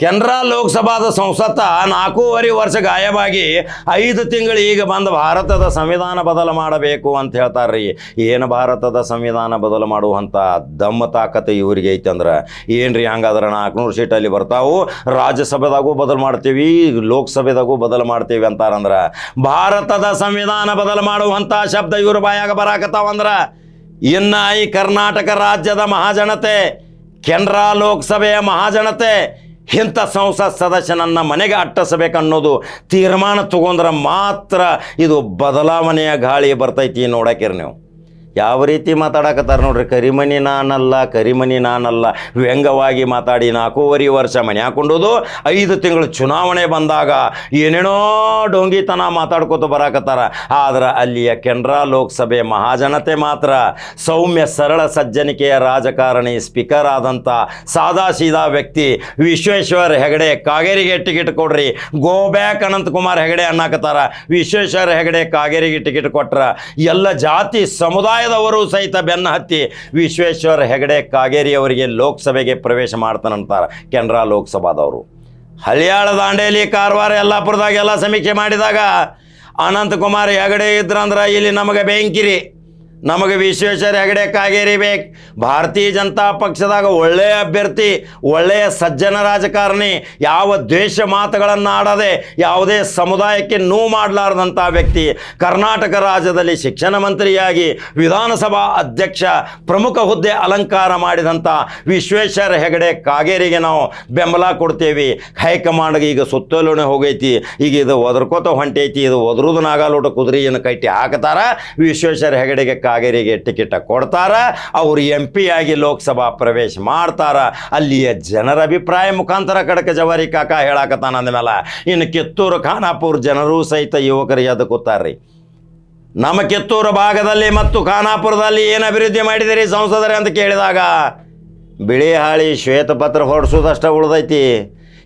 ಕೆನರಾ ಲೋಕಸಭಾದ ಸಂಸತ್ತ ನಾಲ್ಕೂವರೆ ವರ್ಷ ಗಾಯವಾಗಿ ಐದು ತಿಂಗಳು ಈಗ ಬಂದು ಭಾರತದ ಸಂವಿಧಾನ ಬದಲು ಮಾಡಬೇಕು ಅಂತ ಹೇಳ್ತಾರ್ರಿ. ಏನು ಭಾರತದ ಸಂವಿಧಾನ ಬದಲು ಮಾಡುವಂಥ ದಮ್ಮ ತಾಕತೆ ಇವರಿಗೆ ಐತೆ ಅಂದ್ರೆ? ಏನ್ರಿ ಹಂಗಾದ್ರೆ ನಾಲ್ಕುನೂರು ಸೀಟಲ್ಲಿ ಬರ್ತಾವು, ರಾಜ್ಯಸಭೆದಾಗೂ ಬದಲು ಮಾಡ್ತೀವಿ, ಲೋಕಸಭೆದಾಗೂ ಬದಲು ಮಾಡ್ತೀವಿ ಅಂತಾರಂದ್ರೆ. ಭಾರತದ ಸಂವಿಧಾನ ಬದಲು ಮಾಡುವಂಥ ಶಬ್ದ ಇವರು ಬಾಯಾಗ ಬರಾಕತ್ತಾವಂದ್ರೆ? ಇನ್ನ ಈ ಕರ್ನಾಟಕ ರಾಜ್ಯದ ಮಹಾಜನತೆ, ಕೆನರಾ ಲೋಕಸಭೆಯ ಮಹಾಜನತೆ ಇಂಥ ಸಂಸತ್ ಸದಸ್ಯನನ್ನ ಮನೆಗೆ ಅಟ್ಟಿಸಬೇಕನ್ನೋದು ತೀರ್ಮಾನ ತಗೊಂಡ್ರೆ ಮಾತ್ರ ಇದು ಬದಲಾವಣೆಯ ಗಾಳಿ ಬರ್ತೈತಿ ನೋಡಕ್ಕಿರಿ ನೀವು. ಯಾವ ರೀತಿ ಮಾತಾಡಕತ್ತಾರ ನೋಡ್ರಿ? ಕರಿಮನಿ ನಾನಲ್ಲ ಕರಿಮನಿ ನಾನಲ್ಲ. ವ್ಯಂಗ್ಯವಾಗಿ ಮಾತಾಡಿ ನಾಲ್ಕೂವರೆ ವರ್ಷ ಮನೆ ಹಾಕೊಂಡೋದು, ಐದು ತಿಂಗಳು ಚುನಾವಣೆ ಬಂದಾಗ ಏನೇನೋ ಡೊಂಗಿತನ ಮಾತಾಡ್ಕೋತ ಬರಾಕತ್ತಾರ. ಆದ್ರೆ ಅಲ್ಲಿಯ ಕೆನರಾ ಲೋಕಸಭೆ ಮಹಾಜನತೆ ಮಾತ್ರ ಸೌಮ್ಯ ಸರಳ ಸಜ್ಜನಿಕೆಯ ರಾಜಕಾರಣಿ ಸ್ಪೀಕರ್ ಆದಂಥ ಸಾದಾ ಸೀದಾ ವ್ಯಕ್ತಿ ವಿಶ್ವೇಶ್ವರ್ ಹೆಗಡೆ ಕಾಗೇರಿಗೆ ಟಿಕೆಟ್ ಕೊಡ್ರಿ. ಗೋ ಬ್ಯಾಕ್ ಅನಂತಕುಮಾರ್ ಹೆಗಡೆ ಅನ್ನಕತ್ತಾರ. ವಿಶ್ವೇಶ್ವರ ಹೆಗಡೆ ಕಾಗೇರಿಗೆ ಟಿಕೆಟ್ ಕೊಟ್ರ ಎಲ್ಲ ಜಾತಿ ಸಮುದಾಯದವರು ಸಹಿತ ಬೆನ್ನ ಹತ್ತಿ ವಿಶ್ವೇಶ್ವರ ಹೆಗಡೆ ಕಾಗೇರಿ ಅವರಿಗೆ ಲೋಕಸಭೆಗೆ ಪ್ರವೇಶ ಮಾಡ್ತಾನಂತಾರೆ ಕೆನರಾ ಲೋಕಸಭಾದವರು. ಹಳಿಯಾಳ ದಾಂಡೇಲಿ ಕಾರವಾರ ಯಲ್ಲಾಪುರದಾಗ ಎಲ್ಲ ಸಮೀಕ್ಷೆ ಮಾಡಿದಾಗ ಅನಂತಕುಮಾರ್ ಹೆಗಡೆ ಇದ್ರಂದ್ರೆ ಇಲ್ಲಿ ನಮಗೆ ಬೆಂಕಿರಿ. ನಮಗೆ ವಿಶ್ವೇಶ್ವರ ಹೆಗಡೆ ಕಾಗೇರಿ ಬೇಕು ಭಾರತೀಯ ಜನತಾ ಪಕ್ಷದಾಗ ಒಳ್ಳೆಯ ಅಭ್ಯರ್ಥಿ, ಒಳ್ಳೆಯ ಸಜ್ಜನ ರಾಜಕಾರಣಿ, ಯಾವ ದ್ವೇಷ ಮಾತುಗಳನ್ನು ಆಡದೆ ಯಾವುದೇ ಸಮುದಾಯಕ್ಕೆ ನೋವು ಮಾಡಲಾರದಂಥ ವ್ಯಕ್ತಿ, ಕರ್ನಾಟಕ ರಾಜ್ಯದಲ್ಲಿ ಶಿಕ್ಷಣ ಮಂತ್ರಿಯಾಗಿ ವಿಧಾನಸಭಾ ಅಧ್ಯಕ್ಷ, ಪ್ರಮುಖ ಹುದ್ದೆ ಅಲಂಕಾರ ಮಾಡಿದಂಥ ವಿಶ್ವೇಶ್ವರ ಹೆಗಡೆ ಕಾಗೇರಿಗೆ ನಾವು ಬೆಂಬಲ ಕೊಡ್ತೇವೆ. ಹೈಕಮಾಂಡ್ಗೆ ಈಗ ಸುತ್ತಲೂನೆ ಹೋಗೈತಿ. ಈಗ ಇದು ಒದರ್ಕೋತ ಹೊಂಟೈತಿ, ಇದು ಒದರುದು ನಾಗಾಲೋಟ ಕುದುರೆಯನ್ನು ಕಟ್ಟಿ ಹಾಕ್ತಾರ ವಿಶ್ವೇಶ್ವರ ಹೆಗಡೆಗೆ ಕಾಗೇರಿಗೆ ಟಿಕೆಟ್ ಕೊಡ್ತಾರ, ಅವರು ಎಂ ಆಗಿ ಲೋಕಸಭಾ ಪ್ರವೇಶ ಮಾಡ್ತಾರ, ಅಲ್ಲಿಯ ಜನರ ಅಭಿಪ್ರಾಯ ಮುಖಾಂತರ ಕಡಕ ಜವಾರಿ ಕಾಕ ಹೇಳಾಕತ್ತಾನ ಅಂದಮೇಲೆ ಇನ್ನು ಕಿತ್ತೂರು, ಖಾನಾಪುರ ಜನರು ಸಹಿತ ಯುವಕರಿಗೆ ಅದು ನಮ್ಮ ಕಿತ್ತೂರು ಭಾಗದಲ್ಲಿ ಮತ್ತು ಖಾನಾಪುರದಲ್ಲಿ ಏನು ಅಭಿವೃದ್ಧಿ ಮಾಡಿದಿರಿ ಸಂಸದರೇ ಅಂತ ಕೇಳಿದಾಗ, ಬಿಳಿ ಹಾಳಿ ಶ್ವೇತಪತ್ರ ಹೊರಡಿಸೋದಷ್ಟೇ ಉಳ್ದೈತಿ.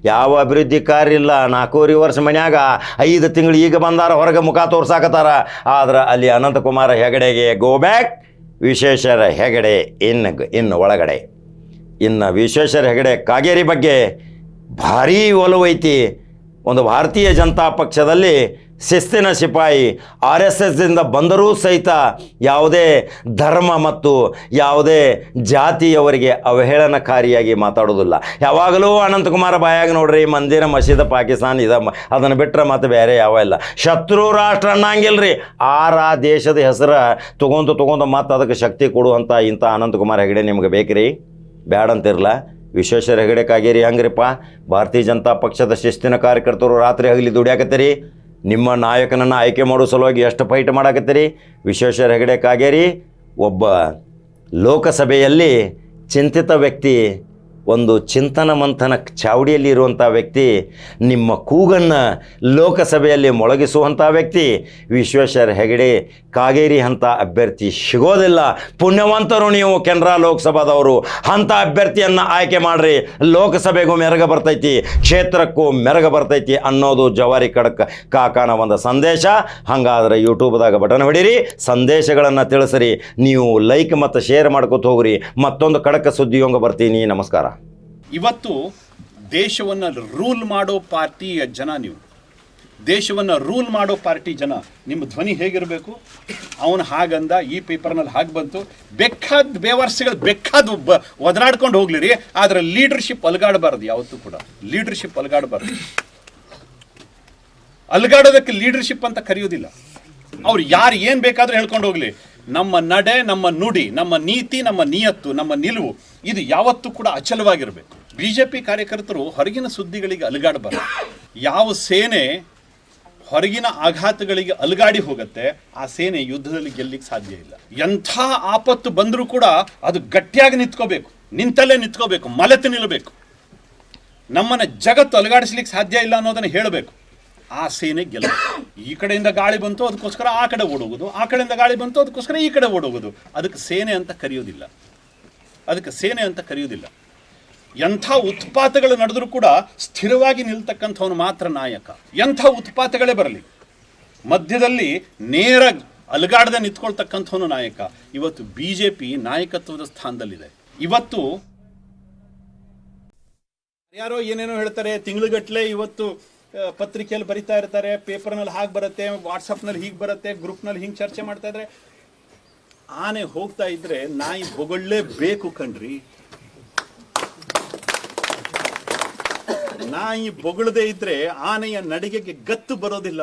ಯಾವ ಅಭಿವೃದ್ಧಿ ಕಾರ್ಯ ಇಲ್ಲ. ನಾಲ್ಕೂವರೆ ವರ್ಷ ಮನ್ಯಾಗ ಐದು ತಿಂಗಳು ಈಗ ಬಂದಾರ, ಹೊರಗೆ ಮುಖ ತೋರ್ಸಾಕತ್ತಾರ. ಆದ್ರೆ ಅಲ್ಲಿ ಅನಂತಕುಮಾರ ಹೆಗಡೆಗೆ ಗೋ ಬ್ಯಾಕ್ ವಿಶ್ವೇಶ್ವರ ಹೆಗಡೆ ಇನ್ನು ಇನ್ನು ಒಳಗಡೆ. ಇನ್ನು ವಿಶ್ವೇಶ್ವರ ಹೆಗಡೆ ಕಾಗೇರಿ ಬಗ್ಗೆ ಭಾರೀ ಒಲವೈತಿ ಒಂದು ಭಾರತೀಯ ಜನತಾ ಪಕ್ಷದಲ್ಲಿ ಶಿಸ್ತಿನ ಸಿಪಾಯಿ ಆರ್ ಎಸ್ ಎಸ್ದಿಂದ ಬಂದರೂ ಸಹಿತ ಯಾವುದೇ ಧರ್ಮ ಮತ್ತು ಯಾವುದೇ ಜಾತಿಯವರಿಗೆ ಅವಹೇಳನಕಾರಿಯಾಗಿ ಮಾತಾಡೋದಿಲ್ಲ ಯಾವಾಗಲೂ ಅನಂತಕುಮಾರ ಬಾಯಾಗ ನೋಡ್ರಿ ಮಂದಿರ ಮಸೀದ ಪಾಕಿಸ್ತಾನ ಇದ, ಅದನ್ನು ಬಿಟ್ಟರೆ ಮತ್ತು ಬೇರೆ ಯಾವ ಇಲ್ಲ. ಶತ್ರು ರಾಷ್ಟ್ರ ಅನ್ನಂಗಿಲ್ರಿ, ಆರ ದೇಶದ ಹೆಸರು ತೊಗೊಂಡು ತೊಗೊಂಡು ಮತ್ತು ಅದಕ್ಕೆ ಶಕ್ತಿ ಕೊಡುವಂಥ ಇಂಥ ಅನಂತಕುಮಾರ್ ಹೆಗಡೆ ನಿಮ್ಗೆ ಬೇಕ್ರಿ? ಬ್ಯಾಡಂತಿರಲ್ಲ ವಿಶ್ವೇಶ್ವರ ಹೆಗಡೆ ಕಾಗೇರಿ ಹಂಗ್ರಿಪ್ಪ. ಭಾರತೀಯ ಜನತಾ ಪಕ್ಷದ ಶಿಸ್ತಿನ ಕಾರ್ಯಕರ್ತರು ರಾತ್ರಿ ಹಗಲಿ ದುಡಿಯಾಕತ್ತೀರಿ. ನಿಮ್ಮ ನಾಯಕನನ್ನು ಆಯ್ಕೆ ಮಾಡೋ ಸಲುವಾಗಿ ಎಷ್ಟು ಫೈಟ್ ಮಾಡಾಕತ್ತೀರಿ? ವಿಶ್ವೇಶ್ವರ ಹೆಗಡೆ ಕಾಗೇರಿ ಒಬ್ಬ ಲೋಕಸಭೆಯಲ್ಲಿ ಚಿಂತಿತ ವ್ಯಕ್ತಿ ಒಂದು ಚಿಂತನ ಮಂಥನ ಚಾವಡಿಯಲ್ಲಿ ಇರುವಂಥ ವ್ಯಕ್ತಿ, ನಿಮ್ಮ ಕೂಗನ್ನು ಲೋಕಸಭೆಯಲ್ಲಿ ಮೊಳಗಿಸುವಂಥ ವ್ಯಕ್ತಿ, ವಿಶ್ವೇಶ್ವರ ಹೆಗಡೆ, ಕಾಗೇರಿ ಅಂತ ಅಭ್ಯರ್ಥಿ ಸಿಗೋದಿಲ್ಲ. ಪುಣ್ಯವಂತರು ನೀವು ಕೆನರಾ ಲೋಕಸಭಾದವರು ಅಂಥ ಅಭ್ಯರ್ಥಿಯನ್ನು ಆಯ್ಕೆ ಮಾಡಿರಿ. ಲೋಕಸಭೆಗೂ ಮೆರಗ ಬರ್ತೈತಿ, ಕ್ಷೇತ್ರಕ್ಕೂ ಮೆರಗ ಬರ್ತೈತಿ ಅನ್ನೋದು ಜವಾರಿ ಕಡಕ್ ಕಾಕಾನ ಒಂದು ಸಂದೇಶ. ಹಾಗಾದ್ರೆ ಯೂಟ್ಯೂಬ್ದಾಗ ಬಟನ್ ಹೊಡೀರಿ, ಸಂದೇಶಗಳನ್ನು ತಿಳಿಸ್ರಿ. ನೀವು ಲೈಕ್ ಮತ್ತು ಶೇರ್ ಮಾಡ್ಕೊತ ಹೋಗ್ರಿ. ಮತ್ತೊಂದು ಕಡಕ ಸುದ್ದಿಯೊಂಗ ಬರ್ತೀನಿ. ನಮಸ್ಕಾರ. ಇವತ್ತು ದೇಶವನ್ನು ರೂಲ್ ಮಾಡೋ ಪಾರ್ಟಿಯ ಜನ ನೀವು. ದೇಶವನ್ನು ರೂಲ್ ಮಾಡೋ ಪಾರ್ಟಿ ಜನ. ನಿಮ್ಮ ಧ್ವನಿ ಹೇಗಿರಬೇಕು? ಅವನು ಹಾಗಂದ ಈ ಪೇಪರ್ನಲ್ಲಿ ಹಾಗೆ ಬಂತು. ಬೆಕ್ಕಾದ ಬೇವರ್ಸಿಗಳು ಬೆಕ್ಕಾದ ಬ ಒದರಾಡ್ಕೊಂಡು ಹೋಗ್ಲಿರಿ, ಆದರೆ ಲೀಡರ್ಶಿಪ್ ಅಲ್ಗಾಡಬಾರ್ದು ಯಾವತ್ತೂ ಕೂಡ. ಲೀಡರ್ಶಿಪ್ ಅಲ್ಗಾಡಬಾರ್ದು. ಅಲ್ಗಾಡೋದಕ್ಕೆ ಲೀಡರ್ಶಿಪ್ ಅಂತ ಕರೆಯೋದಿಲ್ಲ. ಅವ್ರು ಯಾರು ಏನು ಬೇಕಾದರೂ ಹೇಳ್ಕೊಂಡು ಹೋಗ್ಲಿ. ನಮ್ಮ ನಡೆ, ನಮ್ಮ ನುಡಿ, ನಮ್ಮ ನೀತಿ, ನಮ್ಮ ನಿಯತ್ತು, ನಮ್ಮ ನಿಲುವು, ಇದು ಯಾವತ್ತೂ ಕೂಡ ಅಚಲವಾಗಿರಬೇಕು. ಬಿಜೆಪಿ ಕಾರ್ಯಕರ್ತರು ಹೊರಗಿನ ಸುದ್ದಿಗಳಿಗೆ ಅಲುಗಾಡಬಾರ್ದು. ಯಾವ ಸೇನೆ ಹೊರಗಿನ ಆಘಾತಗಳಿಗೆ ಅಲುಗಾಡಿ ಹೋಗುತ್ತೆ, ಆ ಸೇನೆ ಯುದ್ಧದಲ್ಲಿ ಗೆಲ್ಲಿಕ್ಕೆ ಸಾಧ್ಯ ಇಲ್ಲ. ಎಂಥ ಆಪತ್ತು ಬಂದರೂ ಕೂಡ ಅದು ಗಟ್ಟಿಯಾಗಿ ನಿಂತ್ಕೋಬೇಕು. ನಿಂತಲ್ಲೇ ನಿಂತ್ಕೋಬೇಕು, ಮಲೆತು ನಿಲ್ಲಬೇಕು ನಮ್ಮನ್ನು ಜಗತ್ತು ಅಲುಗಾಡಿಸ್ಲಿಕ್ಕೆ ಸಾಧ್ಯ ಇಲ್ಲ ಅನ್ನೋದನ್ನು ಹೇಳಬೇಕು. ಆ ಸೇನೆ ಗೆಲ್ಲ ಈ ಕಡೆಯಿಂದ ಗಾಳಿ ಬಂತು ಅದಕ್ಕೋಸ್ಕರ ಆ ಕಡೆ ಓಡೋಗೋದು, ಆ ಕಡೆಯಿಂದ ಗಾಳಿ ಬಂತು ಅದಕ್ಕೋಸ್ಕರ ಈ ಕಡೆ ಓಡೋಗೋದು. ಅದಕ್ಕೆ ಸೇನೆ ಅಂತ ಕರೆಯೋದಿಲ್ಲ. ಅದಕ್ಕೆ ಸೇನೆ ಅಂತ ಕರೆಯೋದಿಲ್ಲ. ಎಂಥ ಉತ್ಪಾತಗಳು ನಡೆದರೂ ಕೂಡ ಸ್ಥಿರವಾಗಿ ನಿಲ್ತಕ್ಕಂಥವನು ಮಾತ್ರ ನಾಯಕ. ಎಂಥ ಉತ್ಪಾತಗಳೇ ಬರಲಿ. ಮಧ್ಯದಲ್ಲಿ ನೇರ ಅಲುಗಾಡದೆ ನಿಂತ್ಕೊಳ್ತಕ್ಕಂಥವನು ನಾಯಕ. ಇವತ್ತು ಬಿ ಜೆ ಪಿ ನಾಯಕತ್ವದ ಸ್ಥಾನದಲ್ಲಿದೆ. ಇವತ್ತು ಯಾರೋ ಏನೇನೋ ಹೇಳ್ತಾರೆ ತಿಂಗಳುಗಟ್ಟಲೆ ಇವತ್ತು ಪತ್ರಿಕೆಯಲ್ಲಿ ಬರಿತಾ ಇರ್ತಾರೆ, ಪೇಪರ್ನಲ್ಲಿ ಹಾಗೆ ಬರುತ್ತೆ, ವಾಟ್ಸಪ್ನಲ್ಲಿ ಹೀಗೆ ಬರುತ್ತೆ, ಗ್ರೂಪ್ನಲ್ಲಿ ಹಿಂಗೆ ಚರ್ಚೆ ಮಾಡ್ತಾ ಇದ್ರೆ. ಆನೆ ಹೋಗ್ತಾ ಇದ್ರೆ ನಾಯಿ ಬೇಕು ಕಣ್ರಿ. ನಾಯಿ ಬೊಗಳದೇ ಇದ್ರೆ ಆನೆಯ ನಡಿಗೆಗೆ ಗತ್ತು ಬರೋದಿಲ್ಲ.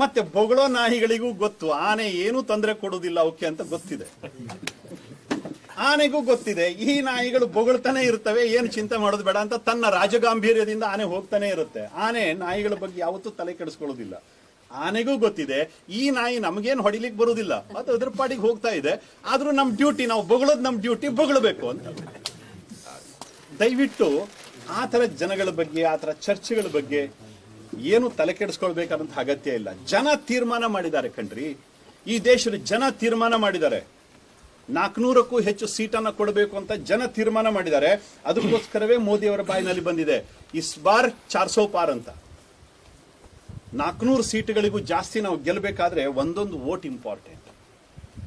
ಮತ್ತೆ ಬೊಗಳೋ ನಾಯಿಗಳಿಗೂ ಗೊತ್ತು, ಆನೆ ಏನು ತೊಂದರೆ ಕೊಡೋದಿಲ್ಲ ಅವಕ್ಕೆ ಅಂತ ಗೊತ್ತಿದೆ. ಆನೆಗೂ ಗೊತ್ತಿದೆ, ಈ ನಾಯಿಗಳು ಬೊಗಳ್ತಾನೆ ಇರ್ತವೆ ಏನು ಚಿಂತೆ ಮಾಡೋದು ಬೇಡ ಅಂತ ತನ್ನ ರಾಜಗಾಂಭೀರ್ಯದಿಂದ ಆನೆ ಹೋಗ್ತಾನೆ ಇರುತ್ತೆ. ಆನೆ ನಾಯಿಗಳ ಬಗ್ಗೆ ಯಾವತ್ತೂ ತಲೆ ಕೆಡಿಸ್ಕೊಳ್ಳೋದಿಲ್ಲ. ಆನೆಗೂ ಗೊತ್ತಿದೆ, ಈ ನಾಯಿ ನಮಗೇನು ಹೊಡಿಲಿಕ್ಕೆ ಬರೋದಿಲ್ಲ. ಅದು ಅದ್ರ ಪಾಡಿಗೆ ಹೋಗ್ತಾ ಇದೆ. ಆದ್ರೂ ನಮ್ಮ ಡ್ಯೂಟಿ, ನಾವು ಬೊಗಳೋದು ನಮ್ಮ ಡ್ಯೂಟಿ ಬೊಗಳಬೇಕು ಅಂತ. ದಯವಿಟ್ಟು ಆ ಥರ ಜನಗಳ ಬಗ್ಗೆ, ಆ ಥರ ಚರ್ಚೆಗಳ ಬಗ್ಗೆ ಏನು ತಲೆ ಕೆಡಿಸ್ಕೊಳ್ಬೇಕಾದಂತ ಅಗತ್ಯ ಇಲ್ಲ. ಜನ ತೀರ್ಮಾನ ಮಾಡಿದ್ದಾರೆ ಕಣ್ರಿ. ಈ ದೇಶದ ಜನ ತೀರ್ಮಾನ ಮಾಡಿದ್ದಾರೆ. ನಾಲ್ಕುನೂರಕ್ಕೂ ಹೆಚ್ಚು ಸೀಟನ್ನು ಕೊಡಬೇಕು ಅಂತ ಜನ ತೀರ್ಮಾನ ಮಾಡಿದ್ದಾರೆ. ಅದಕ್ಕೋಸ್ಕರವೇ ಮೋದಿ ಅವರ ಬಾಯಿನಲ್ಲಿ ಬಂದಿದೆ. ಇಸ್ ಬಾರ್ ಚಾರ್ಸೋ ಪಾರ್ ಅಂತ. ನಾಲ್ಕುನೂರು ಸೀಟುಗಳಿಗೂ ಜಾಸ್ತಿ ನಾವು ಗೆಲ್ಲಬೇಕಾದ್ರೆ ಒಂದೊಂದು ವೋಟ್ ಇಂಪಾರ್ಟೆಂಟ್.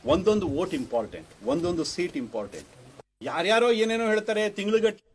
ಒಂದೊಂದು ವೋಟ್ ಇಂಪಾರ್ಟೆಂಟ್. ಒಂದೊಂದು ಸೀಟ್ ಇಂಪಾರ್ಟೆಂಟ್. ಯಾರ್ಯಾರೋ ಏನೇನೋ ಹೇಳ್ತಾರೆ ತಿಂಗ್ಳುಗಟ್ಟಲೆ